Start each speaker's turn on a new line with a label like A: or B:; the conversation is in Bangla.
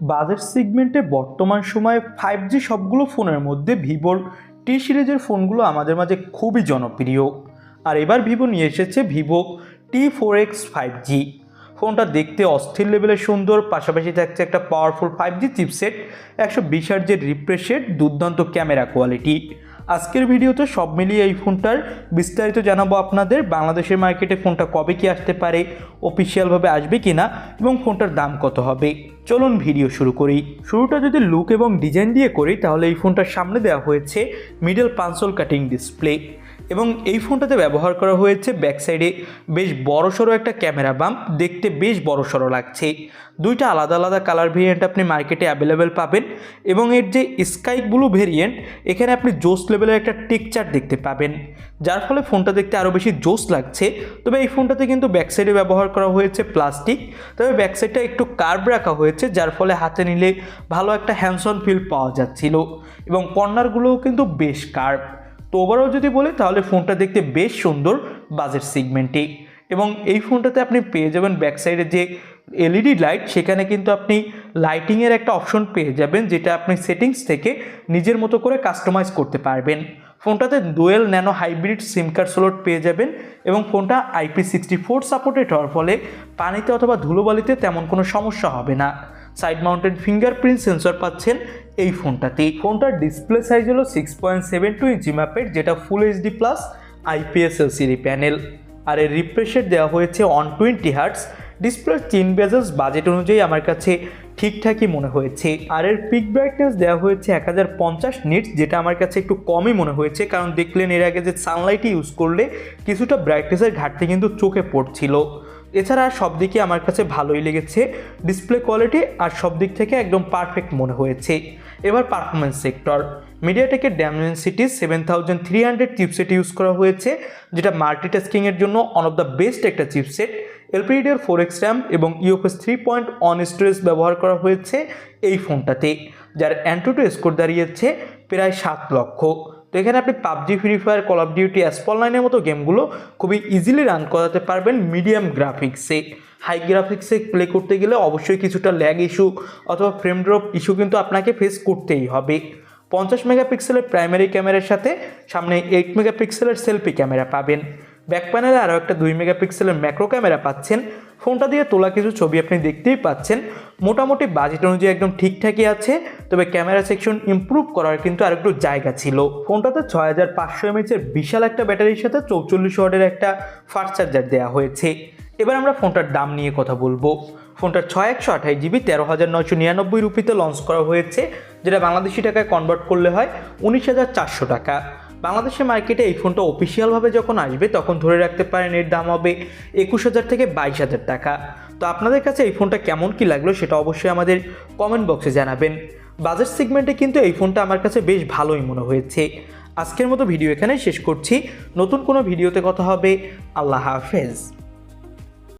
A: বাজেট সেগমেন্টে বর্তমান সময়ে ফাইভ জি সবগুলো ফোনের মধ্যে ভিভোর টি সিরিজের ফোনগুলো আমাদের মাঝে খুবই জনপ্রিয়। আর এবার ভিভো নিয়ে এসেছে Vivo T four X five G ফোনটা দেখতে অস্থির লেভেলের সুন্দর, পাশাপাশি থাকছে একটা পাওয়ারফুল ফাইভ জি চিপসেট একশো বিশ রেট দুর্দান্ত ক্যামেরা কোয়ালিটি আজকের ভিডিওতে সব মিলিয়ে এই ফোনটার বিস্তারিত জানাব আপনাদের। বাংলাদেশের মার্কেটে ফোনটা কবে কি আসতে পারে অফিসিয়ালভাবে আসবে কি না এবং ফোনটার দাম কত হবে। চলুন ভিডিও শুরু করি। শুরুটা যদি লুক এবং ডিজাইন দিয়ে করি, তাহলে এই ফোনটার সামনে দেওয়া হয়েছে মিডল পাঁচল কাটিং ডিসপ্লে এবং এই ফোনটাতে ব্যবহার করা হয়েছে ব্যাক সাইডে বেশ বড়সড় একটা ক্যামেরা বাম্প, দেখতে বেশ বড়সড় লাগছে। দুইটা আলাদা আলাদা কালার ভেরিয়েন্ট আপনি মার্কেটে অ্যাভেলেবেল পাবেন এবং এর যে স্কাই ব্লু ভেরিয়েন্ট এখানে আপনি জোস লেভেলের একটা টেকচার দেখতে পাবেন। যার ফলে ফোনটা দেখতে আরও বেশি জোস লাগছে। তবে এই ফোনটাতে কিন্তু ব্যাক সাইডে ব্যবহার করা হয়েছে প্লাস্টিক তবে ব্যাক সাইডটা একটু কার্ভ রাখা হয়েছে, যার ফলে হাতে নিলে ভালো একটা হ্যান্ডসন ফিল পাওয়া যাচ্ছিল। এবং কর্নারগুলোও কিন্তু বেশ কার্ভ তো ওভারঅল যদি বলি, তাহলে ফোনটা দেখতে বেশ সুন্দর বাজেট সিগমেন্টে এবং এই ফোনটাতে আপনি পেয়ে যাবেন ব্যাক সাইডে যে এলইডি লাইট সেখানে কিন্তু আপনি লাইটিংয়ের একটা অপশন পেয়ে যাবেন, যেটা আপনি সেটিংস থেকে নিজের মতো করে কাস্টমাইজ করতে পারবেন। ফোনটাতে dual nano hybrid SIM card slot পেয়ে যাবেন এবং ফোনটা আইপি সিক্সটি ফোর সাপোর্টেড হওয়ার ফলে পানিতে অথবা ধুলোবালিতে তেমন কোনো সমস্যা হবে না। সাইড মাউন্টেড ফিঙ্গারপ্রিন্ট সেন্সর পাচ্ছেন এই ফোনটাতে। এই ফোনটার ডিসপ্লে সাইজ হলো six point seven two inch ম্যাপের, যেটা full HD plus IPS LCD panel. আর এর রিফ্রেশের দেওয়া হয়েছে ওয়ান টোয়েন্টি হার্টস। ডিসপ্লের তিন বেজেস বাজেট অনুযায়ী আমার কাছে ঠিকঠাকই মনে হয়েছে। আর এর পিক ব্রাইটনেস দেওয়া হয়েছে এক হাজার পঞ্চাশ নিটস, যেটা আমার কাছে একটু কমই মনে হয়েছে, কারণ দেখলেন এর আগে যে সানলাইটই ইউজ করলে কিছুটা ব্রাইটনেসের ঘাটতি কিন্তু চোখে পড়ছিল। এছাড়া সব দিকে আমার কাছে ভালোই লেগেছে ডিসপ্লে কোয়ালিটি আর সব দিক থেকে একদম পারফেক্ট মনে হয়েছে। এবার performance sector মিডিয়াটেকের Dimensity seven thousand three hundred chipset use করা হয়েছে, যেটা মাল্টিটাস্কিংয়ের জন্য ওয়ান অফ দ্য বেস্ট একটা chipset LPDDR four X RAM এবং UFS three point one storage ব্যবহার করা হয়েছে এই ফোনটাতে যার অ্যান্টোটো স্কোর দাঁড়িয়েছে প্রায় সাত লক্ষ। তো এখানে আপনি PUBG free fire call of duty Asphalt লাইনের মতো গেমগুলো খুবই ইজিলি রান করাতে পারবেন মিডিয়াম গ্রাফিক্সে হাই গ্রাফিক্সে প্লে করতে গেলে অবশ্যই কিছুটা ল্যাগ ইস্যু অথবা ফ্রেম ড্রপ ইস্যু কিন্তু আপনাকে ফেস করতেই হবে। পঞ্চাশ মেগাপিক্সেলের প্রাইমারি ক্যামেরার সাথে সামনে এইট মেগাপিক্সেলের সেলফি ক্যামেরা পাবেন। ব্যাক প্যানেলে আরও একটা দুই মেগাপিক্সেলের ম্যাক্রো ক্যামেরা পাচ্ছেন। ফোনটা দিয়ে তোলা কিছু ছবি আপনি দেখতেই পাচ্ছেন। মোটামুটি বাজেট অনুযায়ী একদম ঠিকঠাকই আছে, তবে ক্যামেরা সেকশন ইমপ্রুভ করার কিন্তু আরেকটু জায়গা ছিল। ফোনটাতে ছয় হাজার পাঁচশো এমএচের বিশাল একটা ব্যাটারির সাথে চৌচল্লিশ ওয়াটের একটা ফাস্ট চার্জার দেওয়া হয়েছে। এবার আমরা ফোনটার দাম নিয়ে কথা বলব। ফোনটার ছয় একশো আঠাশ জিবি তেরো হাজার নয়শো নিরানব্বই রুপিতে লঞ্চ করা হয়েছে, যেটা বাংলাদেশি টাকায় কনভার্ট করলে হয় উনিশ হাজার চারশো টাকা। বাংলাদেশের মার্কেটে এই ফোনটা অফিসিয়ালভাবে যখন আসবে, তখন ধরে রাখতে পারেন এর দাম হবে একুশ হাজার থেকে বাইশ হাজার টাকা। তো আপনাদের কাছে এই ফোনটা কেমন কি লাগল সেটা অবশ্যই আমাদের কমেন্ট বক্সে জানাবেন। বাজেট সেগমেন্টে কিন্তু এই ফোনটা আমার কাছে বেশ ভালোই মনে হয়েছে। আজকের মতো ভিডিও এখানে শেষ করছি। নতুন কোনো ভিডিওতে কথা হবে। আল্লাহ হাফেজ।